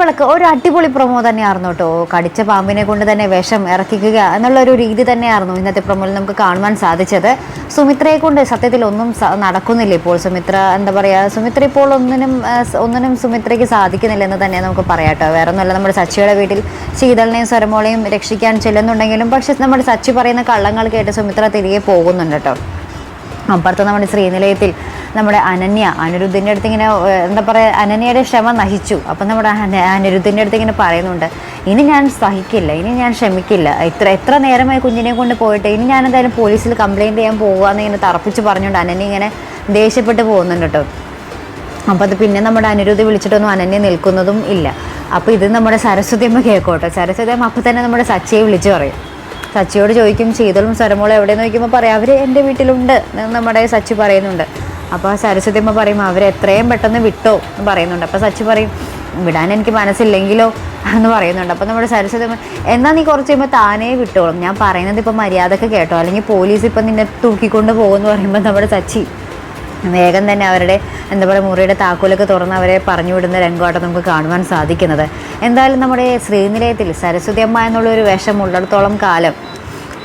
വിളക്ക് ഒരു അടിപൊളി പ്രൊമോ തന്നെയായിരുന്നു കേട്ടോ. കടിച്ച പാമ്പിനെ കൊണ്ട് തന്നെ വിഷം ഇറക്കിക്കുക എന്നുള്ള ഒരു രീതി തന്നെയായിരുന്നു ഇന്നത്തെ പ്രൊമോയിൽ നമുക്ക് കാണുവാൻ സാധിച്ചത്. സുമിത്രയെ കൊണ്ട് സത്യത്തിൽ ഒന്നും നടക്കുന്നില്ല ഇപ്പോൾ. സുമിത്ര എന്താ പറയുക സുമിത്ര ഇപ്പോൾ ഒന്നിനും ഒന്നിനും സുമിത്രയ്ക്ക് സാധിക്കുന്നില്ല എന്ന് തന്നെ നമുക്ക് പറയാം കേട്ടോ. വേറെ ഒന്നുമല്ല നമ്മുടെ സച്ചിയുടെ വീട്ടിൽ ശീതളിനെയും സ്വരമോളെയും രക്ഷിക്കാൻ ചെല്ലുന്നുണ്ടെങ്കിലും പക്ഷെ നമ്മുടെ സച്ചി പറയുന്ന കള്ളങ്ങൾ കേട്ട് സുമിത്ര തിരികെ പോകുന്നുണ്ട് കേട്ടോ. അപ്പുറത്ത് നമ്മുടെ ശ്രീനിലയത്തിൽ നമ്മുടെ അനന്യ അനിരുദ്ധിന്റെ അടുത്ത് ഇങ്ങനെ എന്താ പറയുക അനന്യയുടെ ക്ഷമ നഹിച്ചു അപ്പം നമ്മുടെ അന- അനിരുദ്ധിന്റെ അടുത്ത് ഇങ്ങനെ പറയുന്നുണ്ട് ഇനി ഞാൻ സഹിക്കില്ല ഇനി ഞാൻ ക്ഷമിക്കില്ല. ഇത്ര എത്ര നേരമായി കുഞ്ഞിനെ കൊണ്ട് പോയിട്ട് ഇനി ഞാൻ എന്തായാലും പോലീസിൽ കംപ്ലയിന്റ് ചെയ്യാൻ പോകുകയെന്ന് ഇങ്ങനെ തറപ്പിച്ച് പറഞ്ഞുകൊണ്ട് അനന്യ ഇങ്ങനെ ദേഷ്യപ്പെട്ട് പോകുന്നുണ്ട് കേട്ടോ. അപ്പോൾ അത് പിന്നെ നമ്മുടെ അനിരുദ്ധി വിളിച്ചിട്ടൊന്നും അനന്യ നിൽക്കുന്നതും ഇല്ല. അപ്പോൾ ഇത് നമ്മുടെ സരസ്വതി അമ്മ കേൾക്കോട്ടെ സരസ്വതി അമ്മ അപ്പോൾ തന്നെ നമ്മുടെ സച്ചിയെ വിളിച്ച് പറയും. സച്ചിയോട് ചോദിക്കും ശീതളും സരമോൾ എവിടെയെന്ന് ചോദിക്കുമ്പോൾ പറയാം അവർ എന്റെ വീട്ടിലുണ്ട് എന്ന് നമ്മുടെ സച്ചി പറയുന്നുണ്ട്. അപ്പോൾ സരസ്വതി അമ്മ പറയും അവർ എത്രയും പെട്ടെന്ന് വിട്ടോ എന്ന് പറയുന്നുണ്ട്. അപ്പോൾ സച്ചി പറയും വിടാൻ എനിക്ക് മനസ്സില്ലെങ്കിലോ എന്ന് പറയുന്നുണ്ട്. അപ്പോൾ നമ്മുടെ സരസ്വതി അമ്മ എന്നാൽ നീ കുറച്ച് കഴിയുമ്പോൾ താനേ വിട്ടോളും. ഞാൻ പറയുന്നത് ഇപ്പോൾ മര്യാദയ്ക്ക് കേട്ടോ. അല്ലെങ്കിൽ പോലീസ് ഇപ്പം നിന്നെ തൂക്കിക്കൊണ്ട് പോകുമെന്ന് പറയുമ്പോൾ നമ്മുടെ സച്ചി വേഗം തന്നെ അവരുടെ എന്താ പറയുക മുറിയുടെ താക്കോലൊക്കെ തുറന്ന് അവരെ പറഞ്ഞു വിടുന്ന രംഗമായിട്ട് നമുക്ക് കാണുവാൻ സാധിക്കുന്നത്. എന്തായാലും നമ്മുടെ ശ്രീനിലയത്തിൽ സരസ്വതി അമ്മ എന്നുള്ളൊരു വേഷം ഉള്ളിടത്തോളം കാലം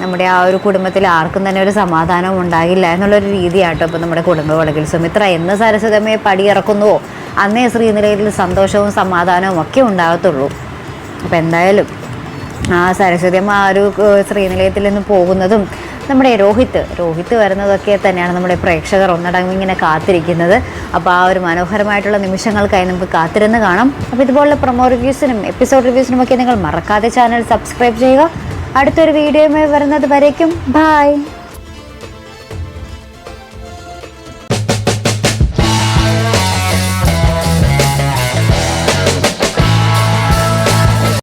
നമ്മുടെ ആ ഒരു കുടുംബത്തിൽ ആർക്കും തന്നെ ഒരു സമാധാനം ഉണ്ടാകില്ല എന്നുള്ളൊരു രീതിയാട്ടോ ഇപ്പോൾ നമ്മുടെ കുടുംബ വളകിൽ സുമിത്ര. എന്ന് അമ്മയെ പടിയിറക്കുന്നുവോ അന്നേ ശ്രീനിലയത്തിൽ സന്തോഷവും സമാധാനവും ഒക്കെ ഉണ്ടാകത്തുള്ളൂ. അപ്പോൾ എന്തായാലും ആ സരസ്വതി അമ്മ ആ ഒരു ശ്രീനിലയത്തിൽ നിന്ന് പോകുന്നതും നമ്മുടെ രോഹിത്ത് രോഹിത്ത് വരുന്നതൊക്കെ തന്നെയാണ് നമ്മുടെ പ്രേക്ഷകർ ഒന്നടങ്കം ഇങ്ങനെ കാത്തിരിക്കുന്നത്. അപ്പോൾ ആ ഒരു മനോഹരമായിട്ടുള്ള നിമിഷങ്ങൾക്കായി നമുക്ക് കാത്തിരുന്ന് കാണാം. അപ്പോൾ ഇതുപോലുള്ള പ്രൊമോ റിവ്യൂസിനും എപ്പിസോഡ് റിവ്യൂസിനും ഒക്കെ നിങ്ങൾ മറക്കാതെ ചാനൽ സബ്സ്ക്രൈബ് ചെയ്യുക. അടുത്തൊരു വീഡിയോയുമായി വരുന്നത് വരയ്ക്കും ബായ്